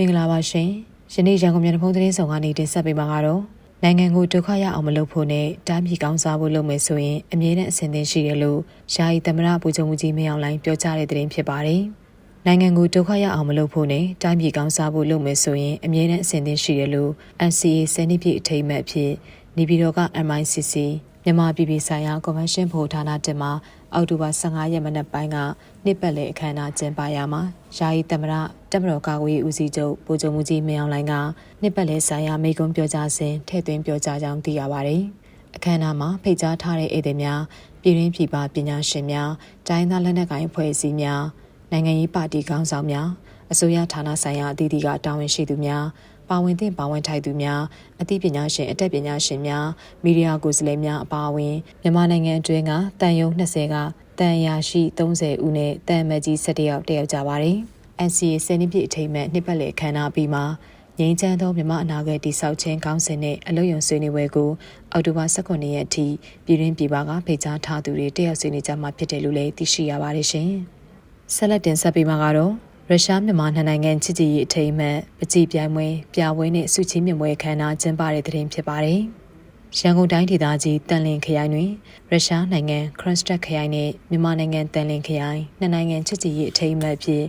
မင်္ဂလာပါရှင်ယနေ့ရန်ကုန်မြို့ဖုံးသတင်းဆောင်ကနေတင်ဆက်ပေးမှာကတော့နိုင်ငံကိုဒုက္ခရအောင်မလုပ်ဖို့နဲ့တားမြစ်ကောင်းစားဖို့လုပ်မယ်ဆိုရင်အမြဲတမ်းအဆင်သင့်ရှိတယ်လို့ယာယီသမရပူဇုံမှုကြီးမင်းအောင်လိုင်းပြောကြားတဲ့သတင်းဖြစ်ပါတယ်နိုင်ငံကိုဒုက္ခရအောင်မလုပ်ဖို့နဲ့တိုင်းပြည်ကောင်းစားဖို့လုပ်မယ်ဆိုရင်အမြဲတမ်းအဆင်သင့်ရှိတယ်လို့ NCA စနေပြည်အထိမ်းအမှတ်အဖြစ်နေပြည်တော်က MICC မြန်မာပြည်ပြည်ဆိုင်ရာကွန်ဗင်းရှင်းဖို့ဌာနတင်မှာအောက်တိုဘာ15ရက်မနက်ပိုင်းကနှစ်ပတ်လည်အခမ်းအနားကျင်းပရာမှာယာယီသမရတက်မတော်ကာကွယ်ရေးဦးစီးချုပ်ဗိုလ်ချုပ်မှုကြီးမင်းအောင်လှိုင်ကနှစ်ပတ်လည်ဆိုင်ရာမိန့်ခွန်းပြောကြားစဉ်ထည့်သွင်းပြောကြားကြောင်းသိရပါတယ်။အခမ်းအနားမှာဖိတ်ကြားထားတဲ့ဧည့်သည်များပြည်ရင်းပြည်ပပညာရှင်များတိုင်းသားလက်နက်ကိုင်အဖွဲ့အစည်းများနိုင်ငံရေးပါတီခေါင်းဆောင်များအစိုးရဌာနဆိုင်ရာအသီးသီးကတာဝန်ရှိသူများ ပါဝင်သင့်ပါဝင်ထိုက်သူများအသိပညာရှင်အတတ်ပညာရှင်များမီဒီယာကိုယ်စားလှယ်များအပါအဝင်မြန်မာနိုင်ငံအတွင်းကတန်ယုံ20ကတန်ရာရှိ30ဦးနဲ့တန်မကြီး17ယောက်တက်ရောက်ကြပါတယ်။ NCA စနေပြည်အထိမ်းအမှတ်နှစ်ပတ်လည်ခမ်းနားပြီးမှာငင်းချမ်းသောမြမအနာဂတ်တိဆောက်ခြင်းကောင်းစဉ်နဲ့အလို့ယုံဆွေးနွေးပွဲကိုအောက်တိုဘာ18ရက်အထိပြည်တွင်းပြည်ပကဖိတ်ကြားထားသူတွေတက်ရောက်ဆွေးနွေးကြမှာဖြစ်တယ်လို့လည်းသိရှိရပါတယ်ရှင်။ဆက်လက်တင်ဆက်ပေးမှာကတော့ ရုရှားမြန်မာနှစ်နိုင်ငံချစ်ကြည်ရေးအထိမ်းအမှတ်ပကြည်ပြိုင်ပွဲပြပွဲနဲ့စုချင်းမြင့်ပွဲခမ်းနားကျင်းပတဲ့တဲ့တင်ဖြစ်ပါတယ်။ရန်ကုန်တိုင်းဒေသကြီးတန်လင်းခရိုင်တွင်ရုရှားနိုင်ငံခရန့်စတက်ခရိုင်နဲ့မြန်မာနိုင်ငံတန်လင်းခရိုင်နှစ်နိုင်ငံချစ်ကြည်ရေးအထိမ်းအမှတ်ဖြစ်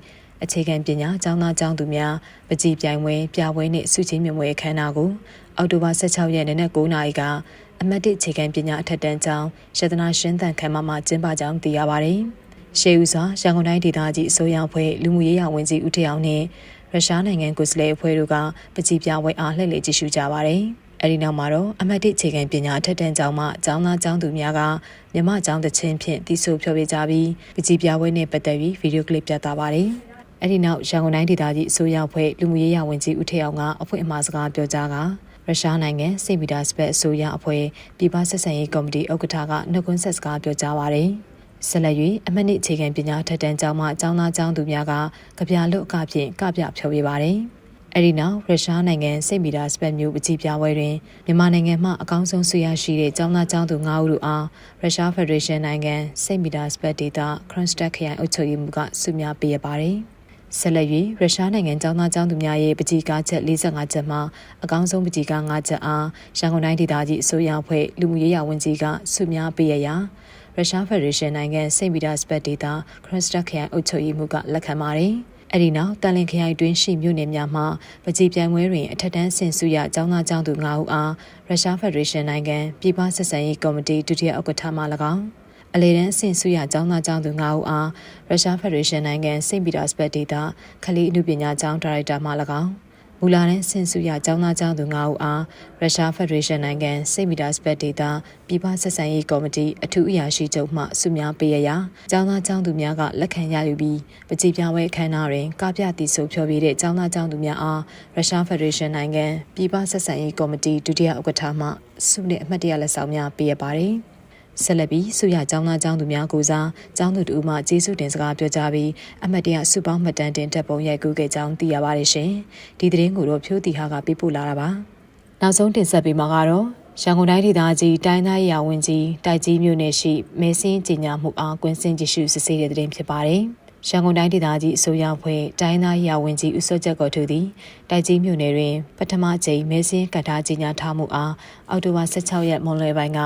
အခြေခံပညာကျောင်းသားကျောင်းသူများပကြည်ပြိုင်ပွဲပြပွဲနဲ့စုချင်းမြင့်ပွဲခမ်းနားကိုအောက်တိုဘာ16ရက်နေ့နက်9:00နာရီကအမတ်တစ်အခြေခံပညာအထက်တန်းကျောင်းရတနာရှင်းသန်ခမ်းမမှာကျင်းပကြောင်းသိရပါတယ်။ ရှေးဦးစွာရန်ကုန်တိုင်းဒေသကြီးအစိုးရအဖွဲ့လူမှုရေးရာဝန်ကြီးဦးထေအောင်နဲ့ရုရှားနိုင်ငံကိုယ်စားလှယ်အဖွဲ့တို့ကပကြည်ပြပွဲအားလှည့်လည်ကြည့်ရှုကြပါတယ်။အဲဒီနောက်မှာတော့အမတ်တစ်အခြေခံပညာထက်တန်းကျောင်းမှကျောင်းသားကျောင်းသူများကမြမကျောင်းတချင်းဖြင့်တီးဆိုဖျော်ပြကြပြီးပကြည်ပြပွဲနဲ့ပတ်သက်ပြီးဗီဒီယိုကလစ်ပြသပါတယ်။အဲဒီနောက်ရန်ကုန်တိုင်းဒေသကြီးအစိုးရအဖွဲ့လူမှုရေးရာဝန်ကြီးဦးထေအောင်ကအဖွင့်အမှာစကားပြောကြားကရုရှားနိုင်ငံစိတ်မီတာစပက်အစိုးရအဖွဲ့ပြည်ပဆက်ဆံရေးကော်မတီဥက္ကဋ္ဌကနှုတ်ခွန်းဆက်စကားပြောကြားပါတယ်။ ဆက်လက်၍အမနစ်အခြေခံပညာထက်တန်းကျောင်းမှကျောင်းသားကျောင်းသူများကကြပြလွတ်အကဖြင့်ကပြဖြောပြပါတယ်။အဲဒီနောက်ရုရှားနိုင်ငံစိတ်မီတာစပက်မျိုးပကြီးပြပွဲတွင်မြန်မာနိုင်ငံမှအကောင်းဆုံးဆွေးရရှိတဲ့ကျောင်းသားကျောင်းသူ9ဦးတို့အားရုရှားဖက်ဒရေးရှင်းနိုင်ငံစိတ်မီတာစပက်ဒေတာခရန့်စတက်ခရိုင်အုပ်ချုပ်ရေးမှူးကဆုများပေးရပါတယ်။ဆက်လက်၍ရုရှားနိုင်ငံကျောင်းသားကျောင်းသူများရဲ့ပကြီးကားချက်45ချက်မှအကောင်းဆုံးပကြီးကား5ချက်အားရန်ကုန်တိုင်းဒေသကြီးအစိုးရအဖွဲ့လူမှုရေးရာဝန်ကြီးကဆုများပေးရရာ ရုရှားဖက်ဒရေးရှင်းနိုင်ငံစိန့်ပီတာစဘတ်ဒေတာခရစ်စတက်ခရိုင်အုပ်ချုပ်ရေးမှူးကလက်ခံပါတယ်။အဲဒီနောက်တန်လင်ခရိုင်တွင်းရှိမြို့နယ်များမှာပကြည်ပြိုင်ပွဲတွင်အထက်တန်းဆင်စုရကျောင်းသားကျောင်းသူ9ဦးအားရုရှားဖက်ဒရေးရှင်းနိုင်ငံပြည်ပဆက်ဆံရေးကော်မတီဒုတိယဥက္ကဋ္ဌမှ၎င်းအလေတန်းဆင်စုရကျောင်းသားကျောင်းသူ9ဦးအားရုရှားဖက်ဒရေးရှင်းနိုင်ငံစိန့်ပီတာစဘတ်ဒေတာခလီအမှုပညာကျောင်းဒါရိုက်တာမှ၎င်း မူလာတဲ့ဆင်စုရကျောင်းသားကျောင်းသူ9ဦးအားရုရှားဖက်ဒရေးရှင်းနိုင်ငံစိတ်မီတာစပက်ဒေတာပြည်ပဆက်ဆံရေးကော်မတီအထူးအရာရှိချုပ်မှဆုများပေးရရာကျောင်းသားကျောင်းသူများကလက်ခံရယူပြီးပကြည်ပြပွဲအခမ်းအနားတွင်ကပြတီဆိုဖျော်ပြတဲ့ကျောင်းသားကျောင်းသူများအားရုရှားဖက်ဒရေးရှင်းနိုင်ငံပြည်ပဆက်ဆံရေးကော်မတီဒုတိယဥက္ကဋ္ဌမှဆုနှင့်အမှတ်တရလက်ဆောင်များပေးရပါတယ်။ ဆက်လက်ပြီးဆုရကျောင်းသားကျောင်းသူများကိုစားကျောင်းသူတို့မှကျေးဇူးတင်စကားပြောကြားပြီးအမတ်တရစုပေါင်းမှတ်တမ်းတင်တပ်ပုံရိုက်ကူးခဲ့ကြောင်းသိရပါတယ်ရှင်။ဒီသတင်းကိုတော့ဖြိုးတီဟာကပေးပို့လာတာပါ။နောက်ဆုံးတင်ဆက်ပေးမှာကတော့ရန်ကုန်တိုင်းဒေသကြီးတိုင်းသားရာဝန်ကြီးတိုက်ကြီးမြို့နယ်ရှိမဲစင်းကြီးညာမှုအားကွင်းစင်ကြည့်ရှုစစ်ဆေးတဲ့သတင်းဖြစ်ပါတယ်။ ရန်ကုန်တိုင်းဒေသကြီးအစိုးရဖွဲ့တိုင်းသားရာဝန်ကြီးဦးစောချက်တော်သူသည်တိုက်ကြီးမြို့နယ်တွင်ပထမအကြိမ်မဲစင်းကထားကြီးညာထားမှုအားအောက်တိုဘာ16ရက်မွန်လွယ်ပိုင်းက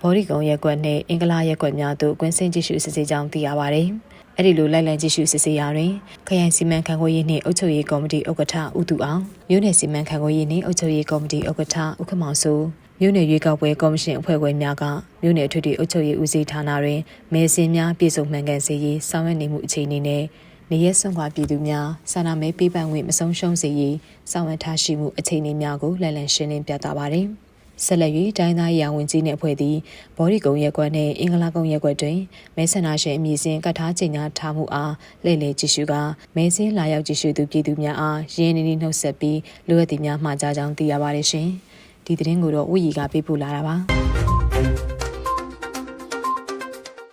ဘော်ဒီကုံရက်ကွက်နှင့်အင်္ဂလာရက်ကွက်များသို့ကွင်းစင်ကြည့်ရှုစစ်ဆေးကြောင်းသိရပါသည်။အဲ့ဒီလိုလိုက်လံကြည့်ရှုစစ်ဆေးရာတွင်ခရိုင်စီမံခန့်ခွဲရေးနှင့်အုပ်ချုပ်ရေးကော်မတီဥက္ကဋ္ဌဦးသူအောင်မြို့နယ်စီမံခန့်ခွဲရေးနှင့်အုပ်ချုပ်ရေးကော်မတီဥက္ကဋ္ဌဦးခမောင်စိုး မြို့နယ်ရွေးကောက်ပွဲကော်မရှင်အဖွဲ့ခွဲများကမြို့နယ်ထွေထွေအုပ်ချုပ်ရေးဦးစီးဌာနတွင်မဲစင်းများပြည်စုံမှန်ကန်စေရေးဆောင်ရွက်နေမှုအခြေအနေနဲ့နေရက်စွန့်ခွာပြည်သူများစာနာမဲပေးပန့်ဝင်မဆုံးရှုံးစေရေးဆောင်ရွက်ထားရှိမှုအခြေအနေများကိုလည်လည်ရှင်းလင်းပြသပါသည်ဆက်လက်၍တိုင်းသားရာဝင်ကြီးနှင့်အဖွဲ့သည်ဘော်ဒီကုံရက်ကွက်နှင့်အင်္ဂလာကုံရက်ကွက်တွင်မဲဆန္ဒရှင်အမည်စဉ်ကတ်ထားချိန်ညာထားမှုအားလှည့်လည်ကြည့်ရှုကာမဲစင်းလာရောက်ကြည့်ရှုသူပြည်သူများအားရင်းနှီးနှီးနှုတ်ဆက်ပြီးလူအပ်သည်များမှာကြားကြောင်းသိရပါတယ်ရှင်။ ဒီသတင်းကိုတော့ဝီရီကပေးပို့လာတာပါ။